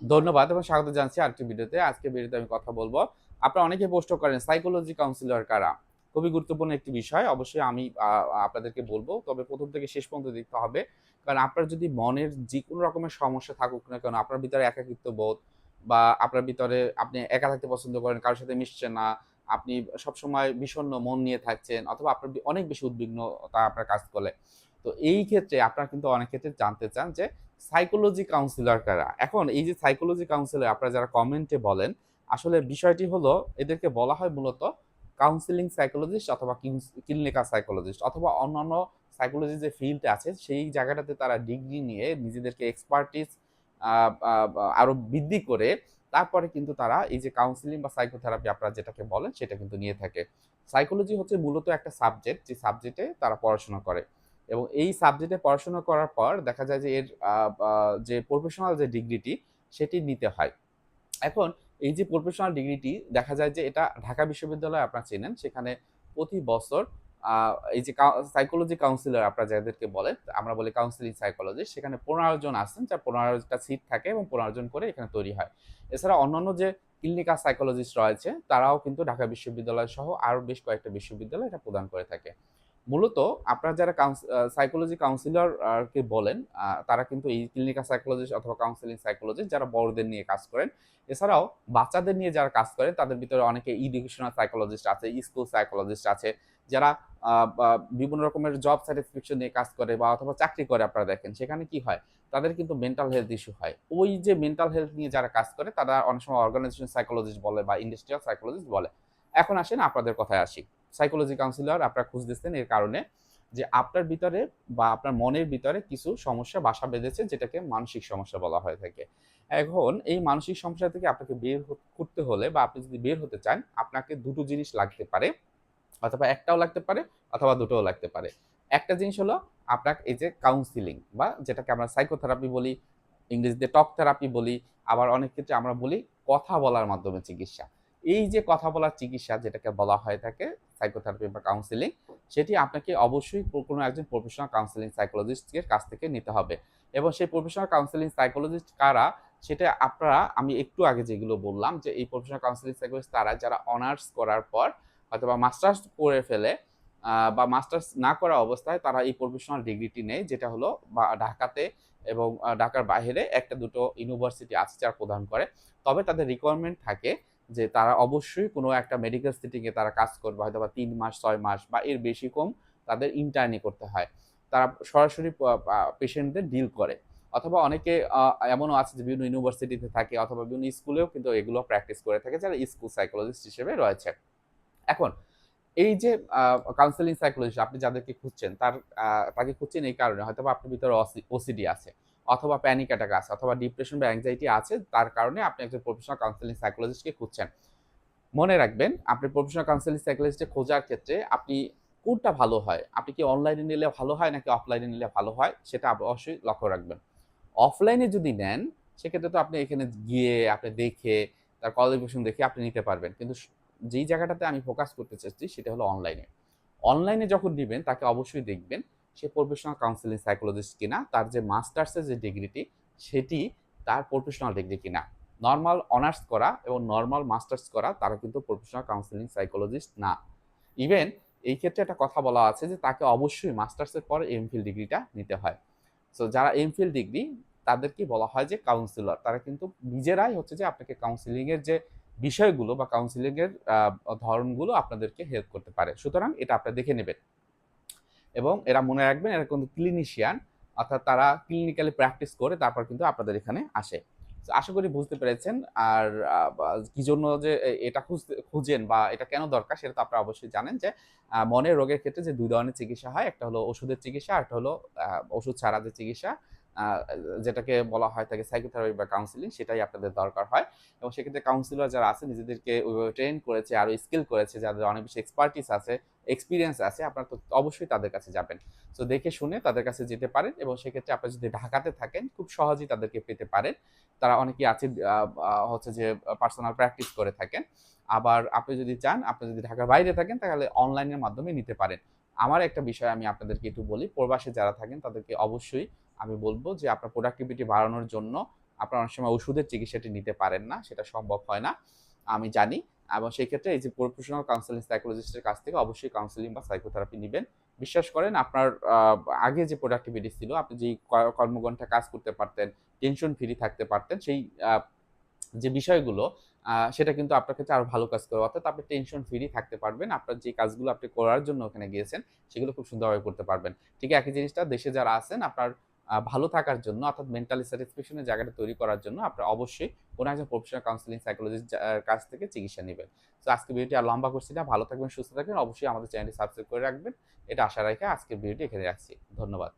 ধন্যবাদ এবং স্বাগত জানাচ্ছি আরেকটি ভিডিওতে। আজকে ভিডিওতে আমি কথা বলব। আপনারা অনেকে প্রশ্ন করেন সাইকোলজি কাউন্সিলর কারা? খুবই গুরুত্বপূর্ণ একটি বিষয়। অবশ্যই আমি আপনাদেরকে বলব। তবে প্রথম থেকে শেষ পর্যন্ত দেখতে হবে। কারণ আপনার যদি মনের যে কোনো রকমের সমস্যা থাকুক না কেন, আপনার ভিতরে একাকিত্ব বোধ বা আপনার ভিতরে আপনি একা থাকতে পছন্দ করেন, কারোর সাথে মিশছেন না, আপনি সবসময় বিষণ্ণ মন নিয়ে থাকছেন, অথবা আপনার অনেক বেশি উদ্বিগ্নতা আপনার কাজ করে। তো এই ক্ষেত্রে আপনারা কিন্তু অনেক ক্ষেত্রে জানতে চান যে সাইকোলজি কাউন্সিলর কারা? এখন এই যে সাইকোলজি কাউন্সিলর আপনারা যারা কমেন্টে বলেন, আসলে বিষয়টি হলো, এদেরকে বলা হয় মূলত কাউন্সিলিং সাইকোলজিস্ট অথবা ক্লিনিক্যাল সাইকোলজিস্ট অথবা অন্যান্য সাইকোলজি যে ফিল্ড আছে, সেই জায়গাটাতে তারা ডিগ্রি নিয়ে নিজেদেরকে এক্সপার্টিস আরও বৃদ্ধি করে, তারপরে কিন্তু তারা এই যে কাউন্সিলিং বা সাইকোথেরাপি আপনারা যেটাকে বলেন, সেটা কিন্তু নিয়ে থাকে। সাইকোলজি হচ্ছে মূলত একটা সাবজেক্ট যে সাবজেক্টে তারা পড়াশোনা করে। এবং এই সাবজেক্টে পড়াশোনা করার পর দেখা যায় যে এর যে প্রফেশনাল যে ডিগ্রিটি সেটি নিতে হয়। এখন এই যে প্রফেশনাল ডিগ্রিটি দেখা যায় যে এটা ঢাকা বিশ্ববিদ্যালয়ে আপনারা চেনেন, সেখানে প্রতি বছর এই যে সাইকোলজি কাউন্সিলর আপনারা যাদেরকে বলেন, আমরা বলি কাউন্সিলিং সাইকোলজি সেখানে পনেরো জন আছেন যা পনেরোটা সিট থাকে এবং পনেরো জন করে এখানে তৈরি হয়। এছাড়া অন্যান্য যে ক্লিনিক্যাল সাইকোলজিস্ট রয়েছে, তারাও কিন্তু ঢাকা বিশ্ববিদ্যালয় সহ আরও বেশ কয়েকটা বিশ্ববিদ্যালয় এটা প্রদান করে থাকে। মূলত আপনারা যারা সাইকোলজি কাউন্সিলর কে বলেন তারা কিন্তু এই ক্লিনিক্যাল সাইকোলজিস্ট অথবা কাউন্সিলিং সাইকোলজিস্ট যারা বড়দের নিয়ে কাজ করেন, এছাড়াও বাচ্চাদের নিয়ে যারা কাজ করেন, তাদের ভিতরে অনেকে এডুকেশনাল সাইকোলজিস্ট আছে স্কুল সাইকোলজিস্ট আছে, যারা বিভিন্ন রকমের জব স্যাটিসফ্যাকশন নিয়ে কাজ করে বা অথবা চাকরি করে আপনারা দেখেন, সেখানে কি হয়? তাদের কিন্তু মেন্টাল হেলথ ইস্যু হয়। ওই যে মেন্টাল হেলথ নিয়ে যারা কাজ করে, তারা অনেক সময় অর্গানাইজেশন সাইকোলজিস্ট বলে বা ইন্ডাস্ট্রিয়াল সাইকোলজিস্ট বলে। এখন আসেন আপনাদের কথায় আসি। সাইকোলজি কাউন্সিলর আপনারা খুঁজতেছেন এর কারণে যে আপনার ভিতরে বা আপনার মনের ভিতরে কিছু সমস্যা, বাসা বেঁধেছে যেটাকে মানসিক সমস্যা বলা হয়ে থাকে। এখন এই মানসিক সমস্যা থেকে আপনাকে বের করতে হলে বা আপনি যদি বের হতে চান, আপনাকে দুটো জিনিস লাগতে পারে। অথবা একটাও লাগতে পারে অথবা দুটোও লাগতে পারে। একটা জিনিস হলো আপনার এই যে কাউন্সিলিং বা যেটাকে আমরা সাইকোথেরাপি বলি, ইংরেজিতে টক থেরাপি বলি, আবার অনেক ক্ষেত্রে আমরা বলি কথা বলার মাধ্যমে চিকিৎসা। এই যে কথা বলার চিকিৎসা যেটাকে বলা হয়ে থাকে সাইকোথেরাপি বা কাউন্সিলিং সেটি আপনাকে অবশ্যই কোনো একজন প্রফেশনাল কাউন্সিলিং সাইকোলজিস্টের কাছ থেকে নিতে হবে। এবং সেই প্রফেশনাল কাউন্সিলিং সাইকোলজিস্ট কারা, সেটা আপনারা, আমি একটু আগে যেগুলো বললাম যে এই প্রফেশনাল কাউন্সিলিং সাইকোলজিস্ট তারা যারা অনার্স করার পর অথবা মাস্টার্স করে ফেলে বা মাস্টার্স না করা অবস্থায় তারা এই প্রফেশনাল ডিগ্রিটি নেয়, যেটা হলো বা ঢাকাতে এবং ঢাকার বাইরে একটা দুটো ইউনিভার্সিটি আছে যারা প্রদান করে। তবে তাদের রিকোয়ারমেন্ট থাকে যে তারা অবশ্যই কোনো একটা মেডিকেল সিটিংয়ে তারা কাজ করবে হয়তো বা তিন মাস, ছয় মাস বা এর বেশি কম তাদের ইন্টার্নি করতে হয়। তারা সরাসরি পেশেন্টদের ডিল করে। অথবা অনেকে এমনও আছে যে বিভিন্ন ইউনিভার্সিটিতে থাকে অথবা বিভিন্ন স্কুলেও কিন্তু এগুলো প্র্যাকটিস করে থাকে যারা স্কুল সাইকোলজিস্ট হিসেবে রয়েছে। এখন, এই যে কাউন্সেলিং সাইকোলজিস্ট আপনি যাদেরকে খুঁজছেন, তার তাকে খুঁজছেন এই কারণে হয়তো আপনার ভিতরে ওসিডি আছে। অথবা প্যানিক অ্যাটাক আছে, অথবা ডিপ্রেশন বা অ্যাংজাইটি আছে, তার কারণে আপনি একজন প্রফেশনাল কাউন্সেলিং সাইকোলজিস্টকে খুঁজছেন। মনে রাখবেন, আপনি প্রফেশনাল কাউন্সেলিং সাইকোলজিস্টে খোঁজার ক্ষেত্রে আপনি কোনটা ভালো হয়? আপনি কি অনলাইনে নিলে ভালো হয়, নাকি অফলাইনে নিলে ভালো হয়? সেটা অবশ্যই লক্ষ্য রাখবেন। অফলাইনে যদি নেন, সেক্ষেত্রে তো আপনি এখানে গিয়ে আপনি দেখে, তার কোয়ালিফিকেশন দেখে আপনি নিতে পারবেন। কিন্তু যেই জায়গাটাতে আমি ফোকাস করতে চাচ্ছি সেটা হলো অনলাইনে অনলাইনে যখন নেবেন, তাকে অবশ্যই দেখবেন। সে প্রফেশনাল কাউন্সিলিং সাইকোলজিস্ট কিনা, তার যে মাস্টার্সের যে ডিগ্রিটি সেটি তার প্রফেশনাল ডিগ্রি কিনা। নর্মাল অনার্স করা এবং নর্মাল মাস্টার্স করা, তারা কিন্তু প্রফেশনাল কাউন্সিলিং সাইকোলজিস্ট না। ইভেন এই ক্ষেত্রে একটা কথা বলা আছে যে, তাকে অবশ্যই মাস্টার্সের পরে এমফিল ডিগ্রিটা নিতে হয়। সো যারা এমফিল ডিগ্রি তাদেরকে বলা হয় যে কাউন্সিলর তারা কিন্তু নিজেরাই হচ্ছে যে আপনাকে কাউন্সিলিংয়ের যে বিষয়গুলো বা কাউন্সিলিংয়ের ধরনগুলো আপনাদেরকে হেল্প করতে পারে। সুতরাং এটা আপনারা দেখে নেবেন। এবং এরা মনে রাখবেন এরা কিন্তু ক্লিনিশিয়ান অর্থাৎ তারা ক্লিনিক্যালি প্র্যাকটিস করে তারপর কিন্তু আপনাদের এখানে আসে। আশা করি বুঝতে পেরেছেন। আর কি জন্য যে এটা খুঁজেন বা এটা কেন দরকার সেটা তো আপনারা অবশ্যই জানেন যে মনের রোগের ক্ষেত্রে যে দুই ধরনের চিকিৎসা হয়, একটা হলো ওষুধের চিকিৎসা আর একটা হলো ওষুধ ছাড়া যে চিকিৎসা যেটাকে বলা হয় থাকে সাইকোথেরাপি বা কাউন্সিলিং সেটাই আপনাদের দরকার হয়। এবং সেক্ষেত্রে কাউন্সিলর যারা আছে, নিজেদেরকে ট্রেন করেছে, আরও স্কিল করেছে, যাদের অনেক বেশি এক্সপার্টিস আছে এক্সপিরিয়েন্স আছে, আপনারা তো অবশ্যই তাদের কাছে যাবেন। তো দেখে শুনে তাদের কাছে যেতে পারেন এবং সেক্ষেত্রে আপনি যদি ঢাকাতে থাকেন, খুব সহজেই তাদেরকে পেতে পারেন। তারা অনেকেই আছে হচ্ছে যে পার্সোনাল প্র্যাকটিস করে থাকেন। আবার আপনি যদি চান, আপনি যদি ঢাকার বাইরে থাকেন, তাহলে অনলাইনের মাধ্যমে নিতে পারেন। আমার একটা বিষয় আমি আপনাদেরকে একটু বলি, প্রবাসে যারা থাকেন, তাদেরকে অবশ্যই আমি বলব যে আপনার প্রোডাক্টিভিটি বাড়ানোর জন্য আপনার অনেক সময় ওষুধের চিকিৎসাটি নিতে পারেন না, সেটা সম্ভব হয় না, আমি জানি। এবং সেই ক্ষেত্রে এই যে প্রফেশনাল কাউন্সিলিং সাইকোলজিস্টের কাছ থেকে অবশ্যই কাউন্সিলিং বা সাইকোথেরাপি নেবেন। বিশ্বাস করেন আপনার আগে যে প্রোডাক্টিভিটি ছিল, আপনি যেই কর্মঘণ্টা কাজ করতে পারতেন টেনশন ফ্রি থাকতে পারতেন, সেই যে বিষয়গুলো সেটা কিন্তু আপনার ক্ষেত্রে আরও ভালো কাজ করবে অর্থাৎ আপনি টেনশন ফ্রি থাকতে পারবেন, আপনার যে কাজগুলো আপনি করার জন্য ওখানে গিয়েছেন, সেগুলো খুব সুন্দরভাবে করতে পারবেন। ঠিক একই জিনিসটা দেশে যারা আছেন, আপনার ভালো থাকার জন্য, অর্থাৎ মেন্টালি স্যাটিসফ্যাকশনের জায়গাটা তৈরি করার জন্য আপনার অবশ্যই কোনো একজন প্রফেশনাল কাউন্সিলিং সাইকোলজিস্ট কাছ থেকে চিকিৎসা নেবেন। তো আজকে ভিডিওটি আর লম্বা করছি না, ভালো থাকবেন, সুস্থ থাকবেন, অবশ্যই আমাদের চ্যানেলটি সাবস্ক্রাইব করে রাখবেন। এটা আশা রেখে আজকের ভিডিওটি এখানে রাখছি। ধন্যবাদ।